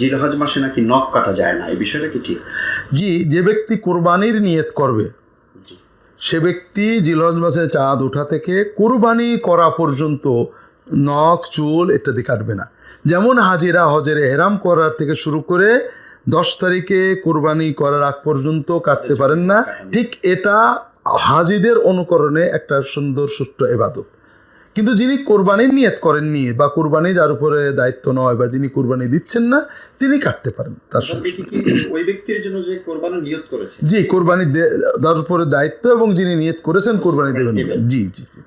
জিলহজ মাসে নাকি নখ কাটা যায় না? এই বিষয়টা কি ঠিক? জি যে ব্যক্তি কোরবানির নিয়ত করবে সে ব্যক্তি জিলহজ মাসে চাঁদ ওঠা থেকে কোরবানি করা পর্যন্ত নখ চুল ইত্যাদি কাটবে না। যেমন হাজিরা হজের হেরাম করার থেকে শুরু করে দশ তারিখে কোরবানি করার আগ পর্যন্ত কাটতে পারেন না। ঠিক এটা হাজিদের অনুকরণে একটা সুন্দর সুষ্ঠু এবাদত। কিন্তু যিনি কোরবানির নিয়ত করেননি বা কোরবানি যার উপরে দায়িত্ব নয় বা যিনি কোরবানি দিচ্ছেন না তিনি কাটতে পারেন তার সঙ্গে ওই ব্যক্তির জন্য যে কোরবানি নিয়ত করেছে জি কোরবানি তার উপরে দায়িত্ব এবং যিনি নিয়ত করেছেন কোরবানি দেবেন জি জি জি।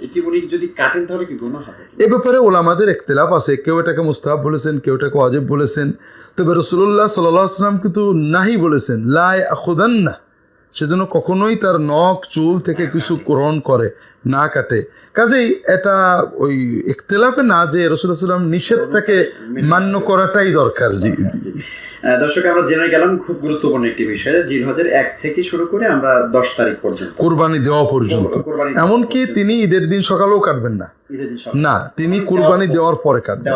এটি উনি যদি কাটেন তাহলে কি গুণ হবে? এ ব্যাপারে ওলামাদের একতলাপ আছে। কেউ এটাকে মুস্তাহাব বলেছেন কেউ এটাকে অজেব বলেছেন। তবে রসুল্লাহ সাল্লাহ আসলাম কিন্তু নাহি বলেছেন লাই আখুদান না সেজন্য কখনোই তার নখ চুল থেকে কিছু গ্রহণ করে না কাটে। কাজেই এটা ওই একতলাফে না যে সাল্লাম নিষেধটাকে মান্য করাটাই দরকার। জি জি দর্শক আমরা জেনে গেলাম খুব গুরুত্বপূর্ণ একটি বিষয়। জিলহজের এক থেকে শুরু করে আমরা দশ তারিখ পর্যন্ত। কোরবানি দেওয়া পর্যন্ত। এমনকি তিনি ঈদের দিন সকালেও কাটবেন না। না তিনি কোরবানি দেওয়ার পরে কাটবেন।